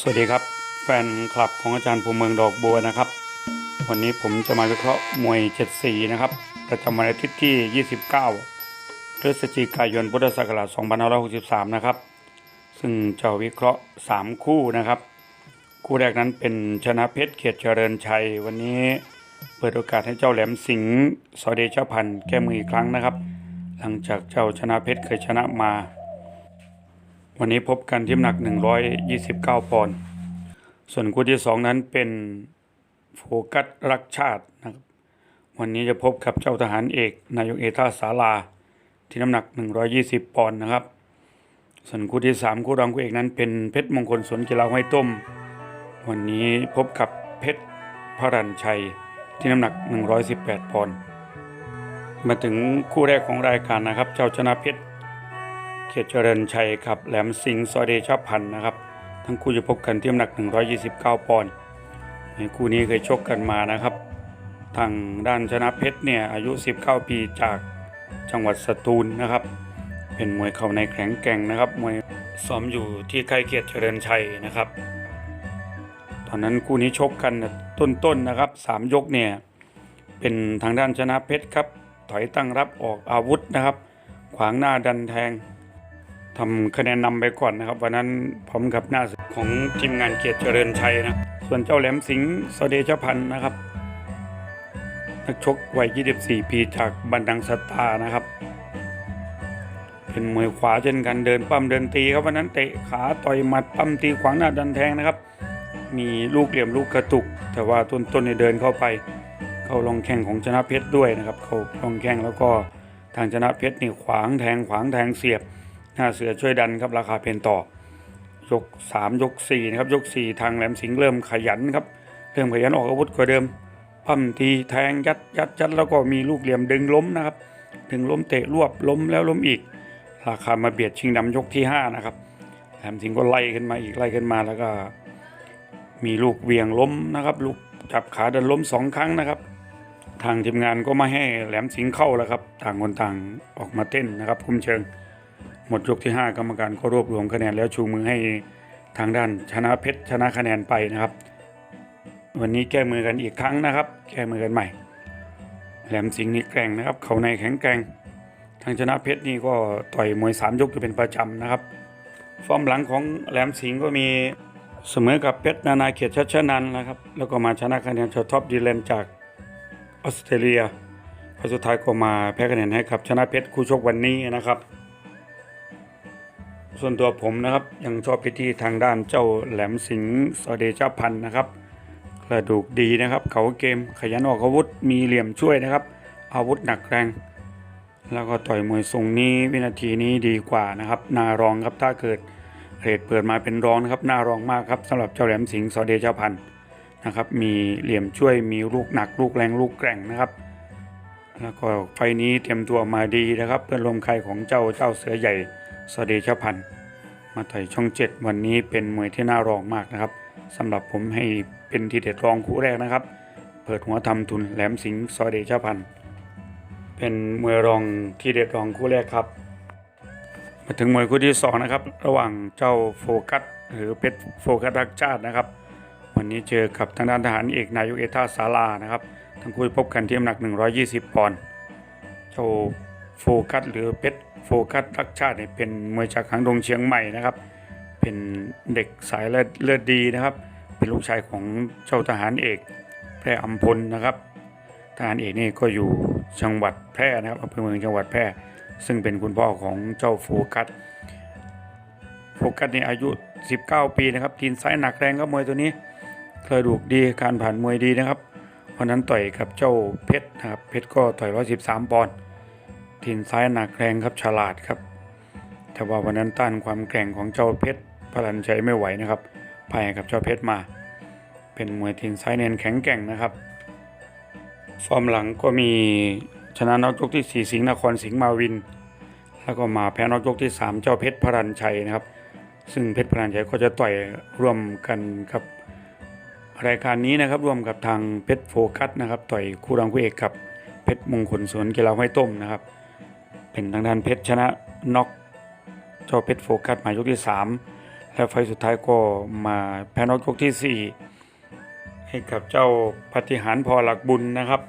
สวัสดีครับ แฟนคลับของอาจารย์ภูมเมืองดอกบัวนะครับ วันนี้ผมจะมาวิเคราะห์มวยเจ็ดสีนะครับ ประจำวันอาทิตย์ที่ 29 พฤศจิกายน พุทธศักราช 2563 นะครับ ซึ่งจะวิเคราะห์ 3 คู่นะครับ คู่แรกนั้นเป็นชนะเพชรเกียรติเจริญชัย วันนี้เปิดโอกาสให้เจ้าแหลมสิงห์สอเดชพันธ์แก้มืออีกครั้งนะครับ หลังจากเจ้าชนะเพชรเคยชนะมา วันนี้พบกันที่น้ำหนัก 129 ปอนด์ ส่วนคู่ที่สองนั้นเป็นโฟกัสรักชาตินะครับ วันนี้จะพบกับเจ้าทหารเอก นายกเอกท่าสาราที่น้ำหนัก 120 ปอนด์นะครับ ส่วนคู่ที่สามคู่รองคู่เอกนั้นเป็นเพชรมงคลสวนกีฬาห้วยต้ม วันนี้พบกับเพชรพระรันชัยที่น้ำหนัก 118 ปอนด์ มาถึงคู่แรกของรายการนะครับ เจ้าชนะเพชร เกียรติเจริญชัยกับแหลมสิงห์ซอเดชพันธ์นะครับ ทั้งคู่จะพบกันที่น้ำหนัก 129 ปอนด์ในคู่นี้เคยชกกันมานะครับ ทางด้านชนะเพชรเนี่ยอายุ 19 ปีจากจังหวัดสตูลนะครับ เป็นมวยเข่าในแข็งแกร่งนะครับมวยซ้อมอยู่ที่ค่ายเกียรติเจริญชัยนะครับ ตอนนั้นคู่นี้ชกกันต้นๆนะครับสามยกเนี่ยเป็นทางด้านชนะเพชรครับถอยตั้งรับออกอาวุธนะครับ ขวางหน้าดันแทง ทำคะแนนนำไปก่อนนะครับวันนั้นพร้อมกับหน้าของทีมงานเกียรติเจริญชัยนะ ส่วนเจ้าแหลมสิงห์สเดชพันธ์นะครับ นักชกวัย 24 ปีจากบันดังสตาร์นะครับ เป็นมวยขวาเช่นกันเดินปั้มเดินตีครับวันนั้นเตะขาต่อยหมัดปั้มตีขวางหน้าดันแทงนะครับ มีลูกเหลี่ยมลูกกระตุก แต่ว่าต้นๆเนี่ยเดินเข้าไป เข้าลองแข่งของชนะเพชรด้วยนะครับ เข้าลองแข่งแล้วก็ทางชนะเพชรนี่ขวางแทงขวางแทงเสียบ หน้าเสือช่วยดันครับราคาเพนต่อยก 3 ยก4นะครับยก 4 ทางแหลมสิงห์เริ่มขยันครับเริ่มขยันออกอาวุธกว่าเดิมปั้มทีแทงยัดยัดยัดแล้วก็มีลูกเหลี่ยมดึงล้มนะครับดึงล้มเตะรวบล้มแล้วล้มอีก ราคามาเบียดชิงดำยกที่ 5 นะครับแหลมสิงห์ก็ไล่ขึ้นมาอีกไล่ขึ้นมาแล้วก็ มีลูกเวียงล้มนะครับ ลูกจับขาดันล้มสองครั้งนะครับ ทางทีมงานก็ไม่ให้แหลมสิงห์เข้าแล้วครับ ต่างคนต่างออกมาเต้นนะครับ คุมเชิง หมดยกที่ 5 กรรมการก็รวบรวมคะแนนแล้วชูมือให้ทางด้านชนะเพชรชนะคะแนนไปนะครับ วันนี้แก้มือกันอีกครั้งนะครับ แก้มือกันใหม่ แหลมสิงห์นี่แกร่งนะครับ เขาในแข็งแกร่ง ทางชนะเพชรนี่ก็ต่อยมวย 3 ยกอยู่เป็นประจำนะครับ ฟอร์มหลังของแหลมสิงห์ก็มีเสมอกับเพชรนานาเขียรติชัชนันนะครับ แล้วก็มาชนะคะแนนชอท็อปดีแลนจากออสเตรเลียพอสุดท้ายก็มาแพ้คะแนนให้กับชนะเพชรคู่ชกวันนี้นะครับ ส่วนตัวผมนะครับยังชอบไปที่ทางด้านเจ้าแหลมสิงห์สเดชพันธ์นะครับกระดูกดีนะครับ เขาเกมขยันออกอาวุธมีเหลี่ยมช่วยนะครับ อาวุธหนักแรง แล้วก็ต่อยมวยทรงนี้วินาทีนี้ดีกว่านะครับนารองครับถ้าเกิดเรทเปิดมาเป็นรองนะครับน่ารองมากครับสำหรับเจ้าแหลมสิงห์สเดชพันธ์นะครับมีเหลี่ยมช่วยมีลูกหนักลูกแรงลูกแกร่งนะครับ แล้วก็ไฟนี้เตรียมตัวมาดีนะครับ เพื่อนลมใครของเจ้าเจ้าเสือใหญ่ สวัสดีชพันมาต่อยช่องเจ็ดวันนี้เป็นมวยที่น่ารองมากนะครับสำหรับผมให้เป็นทีเด็ดรองคู่แรกนะครับ เปิดหัวทำทุนแหลมสิงห์สวัสดีชพันเป็นมวยรองทีเด็ดรองคู่แรกครับ มาถึงมวยคู่ที่สองนะครับ ระหว่างเจ้าโฟกัสหรือเพชรโฟกัสรักชาตินะครับ วันนี้เจอกับทางด้านทหารเอกนายกเอท่าสารานะครับทั้งคู่พบกันที่น้ำหนัก 120 ปอนด์เจ้าโฟกัสหรือเพชร โฟกัสรักชาติเนี่ยเป็นมวยจากหางดงเชียงใหม่นะครับ เป็นเด็กสายเลือดดดีนะครับ เป็นลูกชายของเจ้าทหารเอกแพร่อัมพลนะครับ ทหารเอกนี่ก็อยู่จังหวัดแพร่นะครับอำเภอเมืองจังหวัดแพร่ ซึ่งเป็นคุณพ่อของเจ้าโฟกัส โฟกัสนี่อายุ 19 ปีนะครับทีนซ้ายหนักแรงครับมวยตัวนี้กระดูกดีการผ่านมวยดีนะครับวันนั้นต่อยกับเจ้าเพชรนะครับเพชรก็ต่อย 113 ปอนด์ ทีนซ้ายหนักแรงครับฉลาดครับ แต่ว่าวันนั้นต้านความแกร่งของเจ้าเพชรพลันชัยไม่ไหวนะครับพ่ายกับเจ้าเพชรมา เป็นมวยทีนซ้ายเน้นแข็งแกร่งนะครับ ฟอร์มหลังก็มีชนะน็อกยกที่ 4 สิงห์นครสิงห์มาวิน แล้วก็มาแพ้น็อกยกที่ 3 เจ้าเพชรพรันชัยนะครับ ซึ่งเพชรพรันชัยก็จะต่อยร่วมกันครับ รายการนี้นะครับร่วมกับทางเพชรโฟกัสนะครับ ต่อยคู่รองคู่เอกกับเพชรมงคลสวนกีฬาห้วยต้มนะครับ เป็นทางด้านเพชรชนะน็อกเจ้าเพชรโฟกัสมายกที่ 3 และไฟสุดท้ายก็มาแพ้น็อกยกที่ 4 ให้กับเจ้าปฏิหารพอหลักบุญนะครับ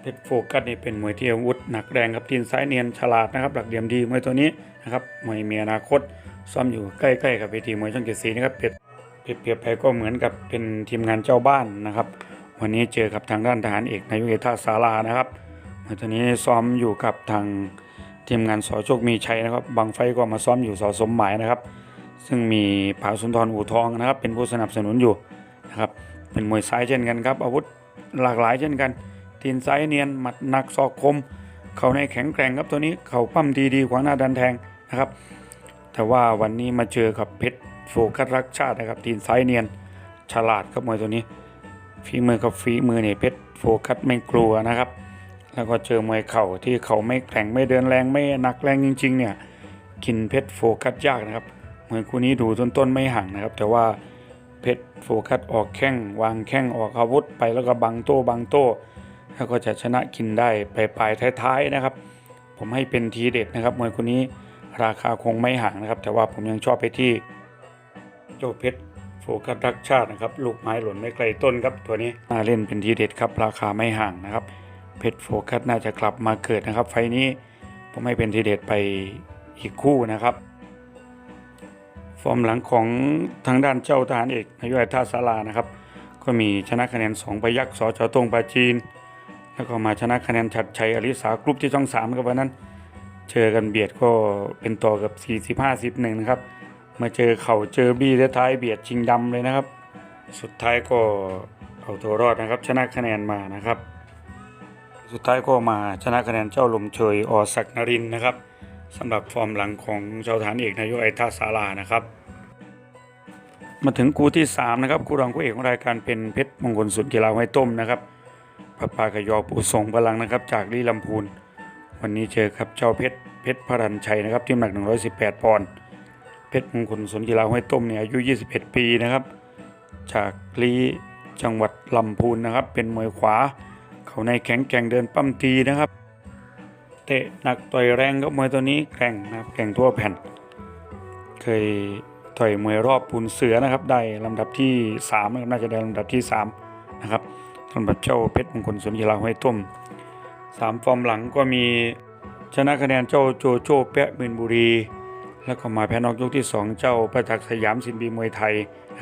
เพชรโฟกัสนี่เป็นมวยที่อาวุธหนักแรงครับทีนซ้ายเนียนฉลาดนะครับ หลักเหลี่ยมดีมวยตัวนี้นะครับมวยมีอนาคตซ้อมอยู่ใกล้ๆกับเวทีมวยช่องเจ็ดสีนะครับเปรียบเปรียบเปรียบไปก็เหมือนกับเป็นทีมงานเจ้าบ้านนะครับ วันนี้เจอกับทางด้านทหารเอกนายกเอกท่าสารานะครับ มวยตัวนี้ซ้อมอยู่กับทางทีมงานสอโชคมีชัยนะครับ บางไฟก็มาซ้อมอยู่สอสมหมายนะครับ ซึ่งมีผาสุนทรอู่ทองนะครับ เป็นผู้สนับสนุนอยู่นะครับ เป็นมวยซ้ายเช่นกันครับ อาวุธหลากหลายเช่นกันตีนซ้ายเนียนหมัดหนักศอกคม เข่าในแข็งแกร่งครับตัวนี้เข่าปั้มดีดีขวางหน้าดันแทงนะครับ แต่ว่าวันนี้มาเจอกับเพชรโฟกัสรักชาตินะครับตีนซ้ายเนียนฉลาดครับมวยตัวนี้ฝีมือกับฝีมือเนี่ยเพชรโฟกัสไม่กลัวนะครับ แล้วก็เจอมวยเข่าที่เขาไม่แข็งไม่เดินแรงไม่หนักแรงจริง ๆ เนี่ยกินเพชรโฟกัสยากนะครับเหมวยคู่นี้ดูต้นๆไม่ห่างนะครับ แต่ว่าเพชรโฟกัสออกแข้งวางแข้งออกอาวุธไปแล้วก็บังโต้บังโต้แล้วก็จะชนะกินได้ไปปลายท้ายๆนะครับ ผมให้เป็นทีเด็ดนะครับมวยคนนี้ราคาคงไม่ห่างนะครับ แต่ว่าผมยังชอบไปที่โจเพชรโฟกัสรักชาตินะครับ ลูกไม้หล่นไม่ไกลต้นครับตัวนี้น่าเล่นเป็นทีเด็ดครับ ราคาไม่ห่างนะครับ เพชรโฟกัสน่าจะกลับมาเกิดนะครับ ไฟนี้ผมให้เป็นทีเด็ดไปอีกคู่นะครับ ฟอร์มหลังของทางด้านเจ้าทหารเอกนายกท่าสารานะครับ ก็มีชนะคะแนน2ไปยักษ์สจตรงปาจีน แล้วก็มาชนะคะแนนชัดชัยอริสากรุ๊ปที่ช่องสามครับวันนั้นเจอกันเบียดก็เป็นต่อกับ 40 50หนึ่งนะครับมาเจอเข่าเจอบี้และท้ายเบียดชิงดำเลยนะครับ สุดท้ายก็เอาตัวรอดนะครับ ชนะคะแนนมานะครับ สุดท้ายก็มาชนะคะแนนเจ้าลมเชยอศักนรินนะครับสำหรับฟอร์มหลังของเจ้าฐานเอกนายกไอท่าสารานะครับ มาถึงคู่ที่ 3 นะครับคู่รองคู่เอกของรายการเป็นเพชรมงคลสุดกีฬาไว้ต้มนะครับพระปากยอปูส่งพลังนะครับ จากลีลำพูน วันนี้เจอครับเจ้าเพชรเพชรพรันชัยนะครับที่น้ำหนัก 118 ปอนด์เพชรมงคลสนกีฬาห้วยต้มเนี่ยอายุ 21 ปีนะครับ จากลีจังหวัดลำพูนนะครับ เป็นมวยขวา เขาในแข็งแกร่งเดินปั้มตีนะครับ เตะหนักต่อยแรงครับมวยตัวนี้แกร่งนะครับแกร่งทั่วแผ่น เคยต่อยมวยรอบปูนเสือนะครับ ได้ลำดับที่3นะครับน่าจะได้ลำดับที่3นะครับสำหรับเจ้าเพชรมงคลสนกีฬาห้วยต้มสามฟอร์มหลังก็มีชนะคะแนนเจ้าโจโจ้แปะมืนบุรี แล้วก็มาแพ้นอกยกที่ 2 เจ้าประจักษ์สยามสินบีมวยไทย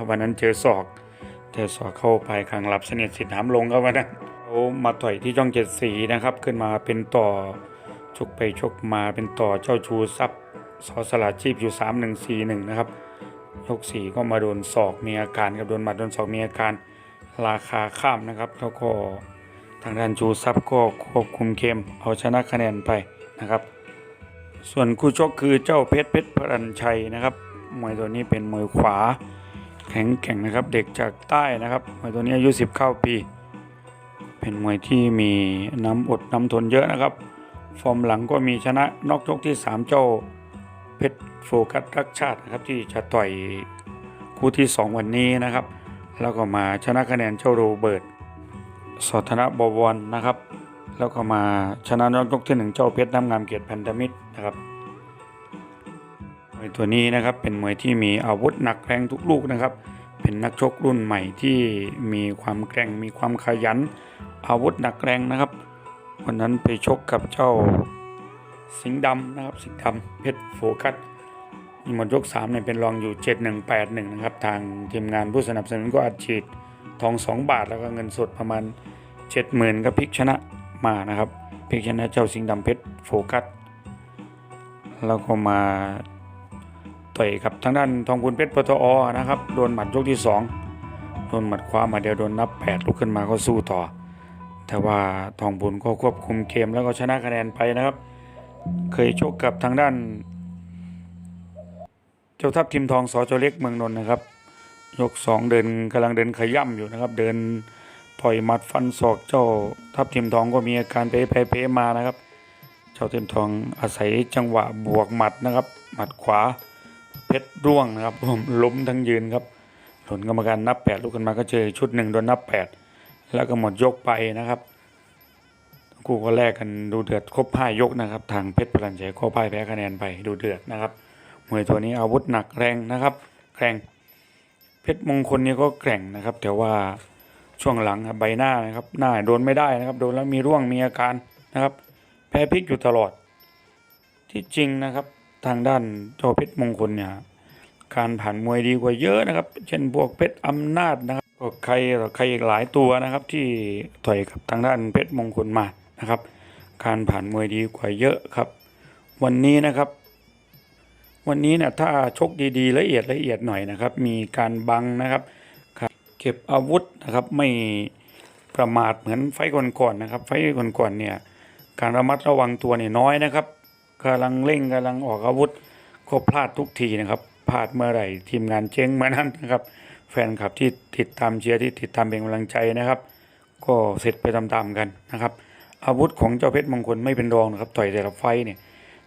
วันนั้นเจอศอก แต่ศอกเข้าไปข้างหลับเสนิทสิทธิ์หามลงครับวันนั้น มาต่อยที่จ้องเจ็ดสีนะครับ ขึ้นมาเป็นต่อชกไปชกมาเป็นต่อเจ้าชูทรัพย์สอสลาชีพอยู่3 1 4 1นะครับยกสี่ก็มาโดนศอกมีอาการครับโดนหมัดโดนศอกมีอาการราคาข้ามนะครับ แล้วก็ทางด้านชูทรัพย์ก็ควบคุมเกมเอาชนะคะแนนไปนะครับ ส่วนคู่ชกคือเจ้าเพชรเพชรพรัญชัยนะครับมวยตัวนี้เป็นมวยขวาแข็งแกร่งนะครับ เด็กจากใต้นะครับมวยตัวนี้อายุ19ปี เป็นมวยที่มีน้ำอดน้ำทนเยอะนะครับ ฟอร์มหลังก็มีชนะนอกยกที่ 3 เจ้าเพชรโฟกัสรักชาตินะครับที่จะต่อยคู่ที่ 2 วันนี้นะครับ แล้วก็มาชนะคะแนนเจ้าโรเบิร์ตสธนบวรนะครับ แล้วก็มาชนะนอกยกที่หนึ่งเจ้าเพชรน้ำงามเกียรติพันธมิตรนะครับมวยตัวนี้นะครับเป็นมวยที่มีอาวุธหนักแรงทุกลูกนะครับ เป็นนักชกรุ่นใหม่ที่มีความแกร่งมีความขยัน อาวุธหนักแรงนะครับ วันนั้นไปชกกับเจ้าสิงห์ดำนะครับ สิงห์ดำเพชรโฟกัสหมดยก3เนี่ยเป็นรองอยู่ 7181 นะครับ ทางทีมงานผู้สนับสนุนก็อัดฉีดทอง 2 บาทแล้วก็เงินสดประมาณ 70,000ก็พลิกชนะมานะครับพลิกชนะเจ้าสิงห์ดำเพชรโฟกัสแล้วก็มา ต่อยกับทางด้านทองคุณเพชรปตอนะครับโดนหมัดยกที่ 2 โดนหมัดขวามาเดียวโดนนับ 8 ลุกขึ้นมาก็สู้ต่อ แต่ว่าทองบุญก็ควบคุมเกมแล้วก็ชนะคะแนนไปนะครับ เคยชกกับทางด้าน เจ้าทัพทีมทองสอจเล็กเมืองนนท์นะครับ ยกสองเดินกำลังเดินขย่ำอยู่นะครับ เดินต่อยหมัดฟันศอกเจ้าทัพทีมทองก็มีอาการเป๊ะเป๊ะมานะครับ เจ้าทีมทองอาศัยจังหวะบวกหมัดนะครับ หมัดขวา เพชรร่วงนะครับผมล้มทั้งยืนครับผลกรรมการนับแปดลุกขึ้นมาก็เจอชุดหนึ่งโดนนับแปดแล้วก็หมดยกไปนะครับคู่ก็แลกกันดูเดือดครบห้ายกนะครับ ทางเพชรพลันชัยก็พ่ายแพ้คะแนนไปดูเดือดนะครับมวยตัวนี้อาวุธหนักแรงนะครับแกร่งเพชรมงคลนี่ก็แกร่งนะครับ แต่ว่าช่วงหลังใบหน้านะครับหน้าโดนไม่ได้นะครับโดนแล้วมีร่วงมีอาการนะครับ แพ้พลิกอยู่ตลอดที่จริงนะครับ ทางด้านเจ้าเพชรมงคลเนี่ยการผ่านมวยดีกว่าเยอะนะครับ เช่นพวกเพชรอำนาจนะครับก็ใครต่อใครอีกหลายตัวนะครับ ที่ต่อยกับทางด้านเพชรมงคลมานะครับ การผ่านมวยดีกว่าเยอะครับ วันนี้นะครับ วันนี้เนี่ยถ้าชกดีๆ ละเอียดละเอียดหน่อยนะครับ มีการบังนะครับ เก็บอาวุธนะครับไม่ประมาทเหมือนไฟก่อนๆนะครับ ไฟก่อนๆเนี่ยการระมัดระวังตัวเนี่ยน้อยนะครับ กำลังเร่งกำลังออกอาวุธก็พลาดทุกทีนะครับพลาดเมื่อไหร่ทีมงานเจ๊งเมื่อนั้นนะครับ แฟนคลับที่ติดตามเชียร์ที่ติดตามเป็นกำลังใจนะครับ ก็เสร็จไปตามๆกันนะครับ อาวุธของเจ้าเพชรมงคลไม่เป็นรองนะครับต่อยแต่ละไฟเนี่ย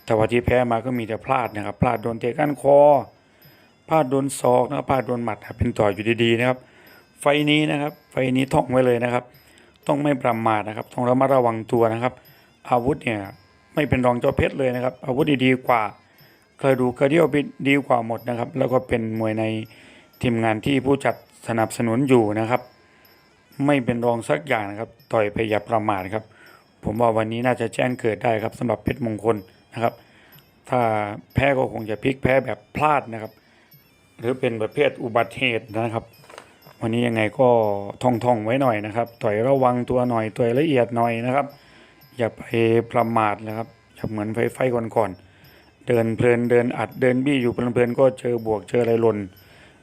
แต่ว่าที่แพ้มาก็มีแต่พลาดนะครับ พลาดโดนเตะก้านคอพลาดโดนศอกนะครับพลาดโดนหมัดเป็นต่ออยู่ดีๆนะครับ ไฟนี้นะครับ ไฟนี้ท่องไว้เลยนะครับ ต้องไม่ประมาทนะครับ ต้องระมัดระวังตัวนะครับ อาวุธเนี่ย ไม่เป็นรองเจ้าเพชรเลยนะครับ อาวุธดีกว่าเคยดูกระเดี่ยวดีกว่าหมดนะครับ แล้วก็เป็นมวยในทีมงานที่ผู้จัดสนับสนุนอยู่นะครับ ไม่เป็นรองสักอย่างนะครับ ต่อยไปอย่าประมาทครับ ผมว่าวันนี้น่าจะแจ้งเกิดได้ครับสำหรับเพชรมงคลนะครับ ถ้าแพ้ก็คงจะพลิกแพ้แบบพลาดนะครับ หรือเป็นประเภทอุบัติเหตุนะครับ วันนี้ยังไงก็ท่องท่องๆไว้หน่อยนะครับ ต่อยระวังตัวหน่อยต่อยละเอียดหน่อยนะครับ อย่าไปประมาทนะครับอย่าเหมือนไฟไฟก่อนๆเดินเพลินเดินอัดเดินบี้อยู่เพลินๆก็เจอบวกเจออะไรหล่น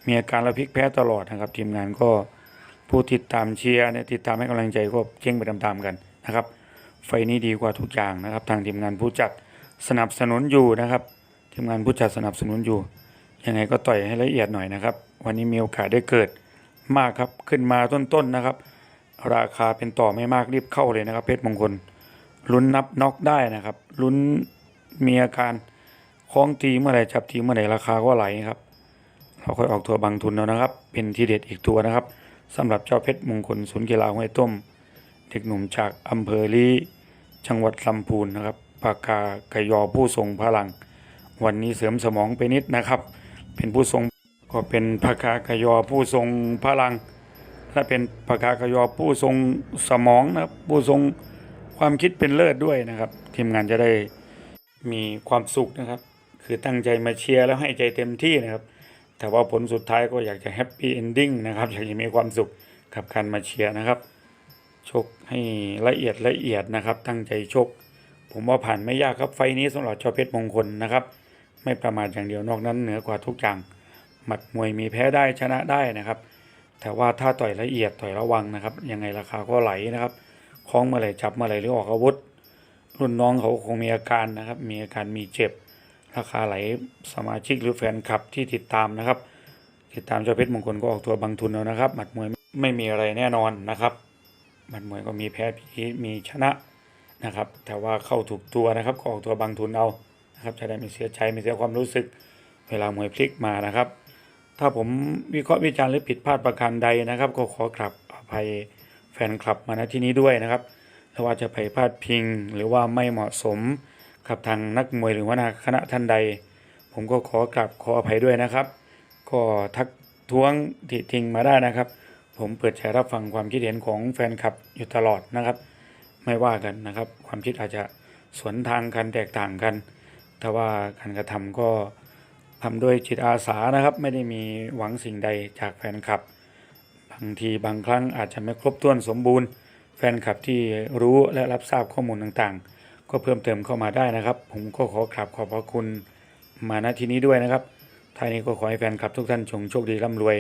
มีอาการระพลิกแพ้ตลอดนะครับ ทีมงานก็ผู้ติดตามเชียร์เนี่ยติดตามให้กำลังใจก็เจ๊งไปตามๆกันนะครับ ไฟนี้ดีกว่าทุกอย่างนะครับ ทางทีมงานผู้จัดสนับสนุนอยู่นะครับ ทีมงานผู้จัดสนับสนุนอยู่ยังไงก็ต่อยให้ละเอียดหน่อยนะครับ วันนี้มีโอกาสได้เกิดมากครับขึ้นมาต้นๆนะครับ ราคาเป็นต่อไม่มากรีบเข้าเลยนะครับ เพชรมงคล ลุ้นนับน็อกได้นะครับลุ้นมีอาการคล้องตีเมื่อไหร่จับตีเมื่อไหร่ราคาก็ไหลครับ เราค่อยออกตัวบางทุนแล้วนะครับ เป็นทีเด็ดอีกตัวนะครับสำหรับเจ้าเพชรมงคลศูนย์กีฬาห้วยต้ม เด็กหนุ่มจากอำเภอลีจังหวัดลำพูนนะครับปากกากยอผู้ทรงพลัง วันนี้เสริมสมองไปนิดนะครับ เป็นผู้ทรงก็เป็นปากกากยอผู้ทรงพลังและเป็นปากกากยอผู้ทรงสมองนะครับผู้ทรง ความคิดเป็นเลิศด้วยนะครับ ทีมงานจะได้มีความสุขนะครับ คือตั้งใจมาเชียร์แล้วให้ใจเต็มที่นะครับ แต่ว่าผลสุดท้ายก็อยากจะแฮปปี้เอนดิ้งนะครับอยากจะมีความสุขกับการมาเชียร์นะครับชกให้ละเอียดละเอียดนะครับ ตั้งใจชก ผมว่าผ่านไม่ยากครับไฟนี้สำหรับเจ้าเพชรมงคลนะครับ ไม่ประมาทอย่างเดียวนอกนั้นเหนือกว่าทุกอย่างหมัดมวยมีแพ้ได้ชนะได้นะครับ แต่ว่าถ้าต่อยละเอียดต่อยระวังนะครับ ยังไงราคาก็ไหลนะครับ คล้องเมื่อไหร่จับเมื่อไหร่หรือออกอาวุธ รุ่นน้องเขาคงมีอาการนะครับ มีอาการมีเจ็บ ราคาไหลสมาชิกหรือแฟนคลับที่ติดตามนะครับ ติดตามเจ้าเพชรมงคลก็ออกตัวบางทุนแล้วนะครับหมัดมวยไม่มีอะไรแน่นอนนะครับหมัดมวยก็มีแพ้พีมีชนะนะครับ แต่ว่าเข้าถูกตัวนะครับก็ออกตัวบางทุนเอานะครับจะได้ไม่เสียใจไม่เสียความรู้สึกเวลามวยพลิกมานะครับ ถ้าผมวิเคราะห์วิจารณ์หรือผิดพลาดประการใดนะครับ ก็ขอกราบอภัย แฟนคลับมาณที่นี้ด้วยนะครับถ้าว่าจะไปพลาดพิงหรือว่าไม่เหมาะสมกับทางนักมวยหรือว่าคณะท่านใด ผมก็ขอกราบขออภัยด้วยนะครับ ก็ทักท้วงติทิงมาได้นะครับ ผมเปิดใจรับฟังความคิดเห็นของแฟนคลับอยู่ตลอดนะครับ ไม่ว่ากันนะครับ ความคิดอาจจะสวนทางกันแตกต่างกัน แต่ว่าการกระทำก็ทำด้วยจิตอาสานะครับ ไม่ได้มีหวังสิ่งใดจากแฟนคลับ บางทีบางครั้งอาจจะไม่ครบถ้วนสมบูรณ์ แฟนคลับที่รู้และรับทราบข้อมูลต่างๆ ก็เพิ่มเติมเข้ามาได้นะครับ ผมก็ขอกราบขอบพระคุณมาณที่นี้ด้วยนะครับท้ายนี้ก็ขอให้แฟนคลับทุกท่านจงโชคดีร่ำรวย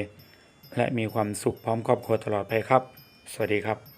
และมีความสุขพร้อมครอบครัวตลอดไปครับ สวัสดีครับ